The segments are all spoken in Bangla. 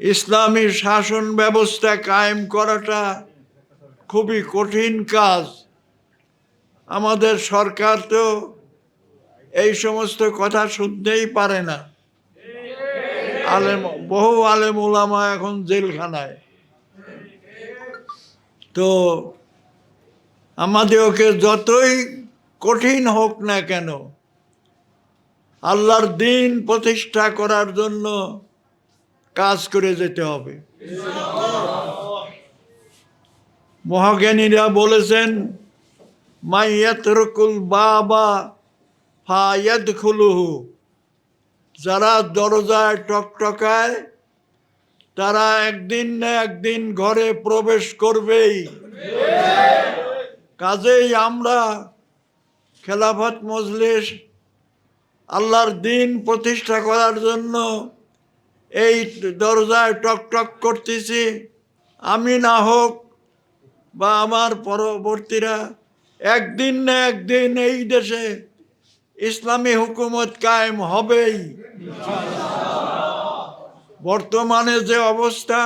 ইসলামী শাসন ব্যবস্থা কায়েম করাটা খুবই কঠিন কাজ। আমাদের সরকার তো এই সমস্ত কথা শুনতেই পারে না। আলেম, বহু আলেম ওলামা এখন জেলখানায়। তো আমাদেরকে যতই কঠিন হোক না কেন, আল্লাহর দিন প্রতিষ্ঠা করার জন্য কাজ করে যেতে হবে। মহাজ্ঞানীরা বলেছেন মাইয়াতরকুল বাবা ফায়াদ খুলুহু যারা দরজায় টকটকায় তারা একদিন না একদিন ঘরে প্রবেশ করবেই। কাজেই আমরা খেলাফত মজলিস, আল্লাহর দিন প্রতিষ্ঠা করার জন্য এই দরজায় টক টক করতেছি। আমি না হোক বা আমার পরবর্তীরা, একদিন না একদিন এই দেশে ইসলামী হুকুমত কায়েম হবেই। বর্তমানে যে অবস্থা,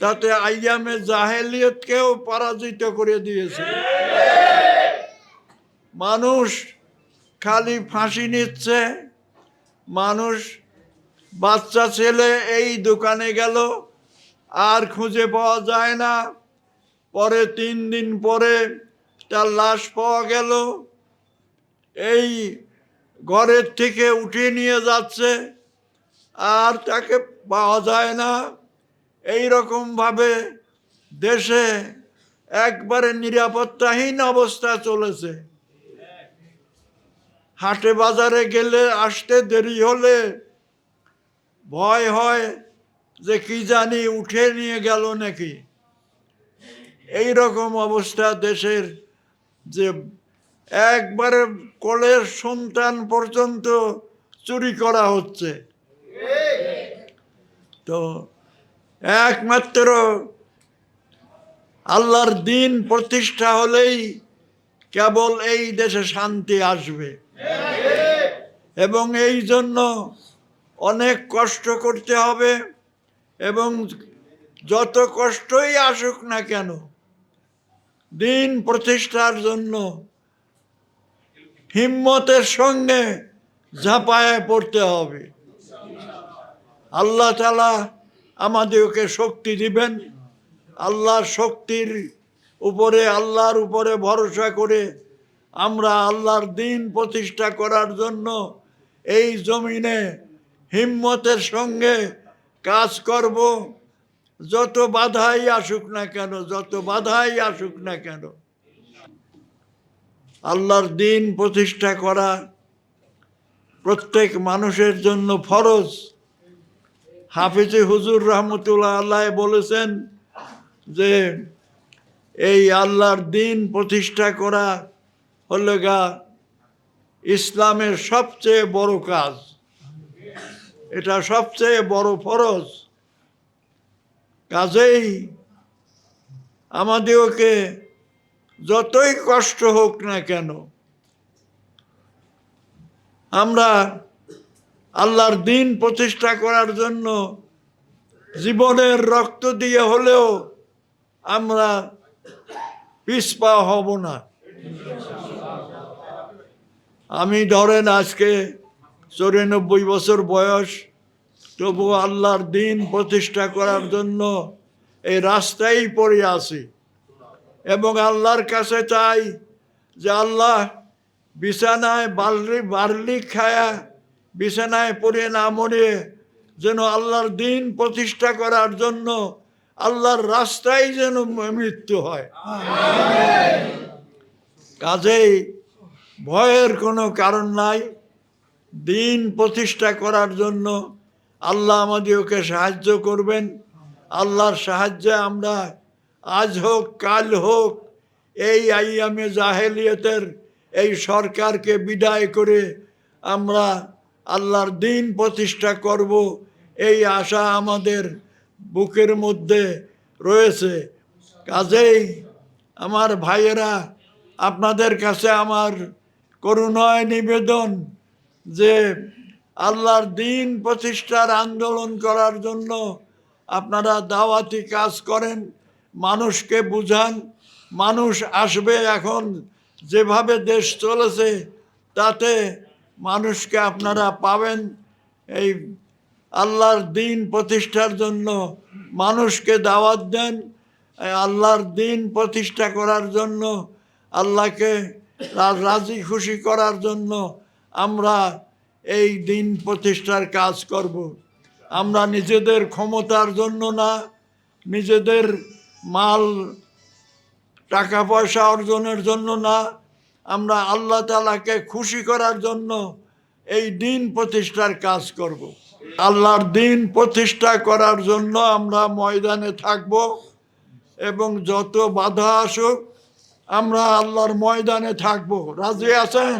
তাতে আইয়ামে জাহেলিয়তকেও পরাজিত করে দিয়েছে। মানুষ খালি ফাঁসি নিচ্ছে, মানুষ বাচ্চা ছেলে এই দোকানে গেল, আর খুঁজে পাওয়া যায় না। পরে তিন দিন পরে তার লাশ পাওয়া গেল। এই ঘরের থেকে উঠিয়ে নিয়ে যাচ্ছে, আর তাকে পাওয়া যায় না। এই রকমভাবে দেশে একবারে নিরাপত্তাহীন অবস্থা চলেছে। হাটে বাজারে গেলে আসতে দেরি হলে ভয় হয় যে কি জানি উঠে নিয়ে গেল নাকি। এই রকম অবস্থা দেশের যে একবারে কোলের সন্তান পর্যন্ত চুরি করা হচ্ছে। তো একমাত্র আল্লাহর দিন প্রতিষ্ঠা হলেই কেবল এই দেশে শান্তি আসবে। এবং এই জন্য অনেক কষ্ট করতে হবে এবং যত কষ্টই আসুক না কেন, দিন প্রতিষ্ঠার জন্য হিম্মতের সঙ্গে ঝাঁপায় পড়তে হবে। আল্লাহ তালা আমাদেরকে শক্তি দিবেন। আল্লাহর শক্তির উপরে, আল্লাহর উপরে ভরসা করে আমরা আল্লাহর দিন প্রতিষ্ঠা করার জন্য এই জমিনে হিম্মতের সঙ্গে কাজ করব। যত বাধাই আসুক না কেন, যত বাধাই আসুক না কেন, আল্লাহর দিন প্রতিষ্ঠা করা প্রত্যেক মানুষের জন্য ফরজ। হাফিজে হুজুর রহমতুল্লাহ আল্লাহ বলেছেন যে, এই আল্লাহর দিন প্রতিষ্ঠা করা হলো গা ইসলামের সবচেয়ে বড় কাজ। এটা সবচেয়ে বড় ফরজ। কাজেই আমাদেরকে যতই কষ্ট হোক না কেন, আমরা আল্লাহর দিন প্রতিষ্ঠা করার জন্য জীবনের রক্ত দিয়ে হলেও আমরা পিছপা হব না। আমি ধরেন আজকে চৌরানব্বই বছর বয়স তবু আল্লাহর দিন প্রতিষ্ঠা করার জন্য এই রাস্তায় পড়ে আছি। এবং আল্লাহর কাছে চাই যে আল্লাহ বিছানায় বার্লি বার্লি খায়া বিছানায় পড়ে না মরে যেন আল্লাহর দিন প্রতিষ্ঠা করার জন্য আল্লাহর রাস্তায় যেন মৃত্যু হয়। কাজেই ভয়ের কোনো কারণ নাই। দিন প্রতিষ্ঠা করার জন্য আল্লাহ আমাদেরকে সাহায্য করবেন। আল্লাহর সাহায্যে আমরা আজ হোক, কাল হোক, এই আইয়ামে জাহেলিয়তের এই সরকারকে বিদায় করে আমরা আল্লাহর দিন প্রতিষ্ঠা করব। এই আশা আমাদের বুকের মধ্যে রয়েছে। কাজেই আমার ভাইয়েরা, আপনাদের কাছে আমার করুণায় নিবেদন। যে আল্লাহর দিন প্রতিষ্ঠার আন্দোলন করার জন্য আপনারা দাওয়াতি কাজ করেন, মানুষকে বুঝান, মানুষ আসবে এখন যেভাবে দেশ চলেছে তাতে মানুষকে আপনারা পাবেন। এই আল্লাহর দিন প্রতিষ্ঠার জন্য মানুষকে দাওয়াত দেন আল্লাহর দিন প্রতিষ্ঠা করার জন্য, আল্লাহকে রাজি খুশি করার জন্য আমরা এই দিন প্রতিষ্ঠার কাজ করব। আমরা নিজেদের ক্ষমতার জন্য না, নিজেদের মাল, টাকা পয়সা অর্জনের জন্য না, আমরা আল্লাহ তালাকে খুশি করার জন্য এই দিন প্রতিষ্ঠার কাজ করব। আল্লাহর দিন প্রতিষ্ঠা করার জন্য আমরা ময়দানে থাকব এবং যত বাধা আসুক, আমরা আল্লাহর ময়দানে থাকব। রাজি আছেন?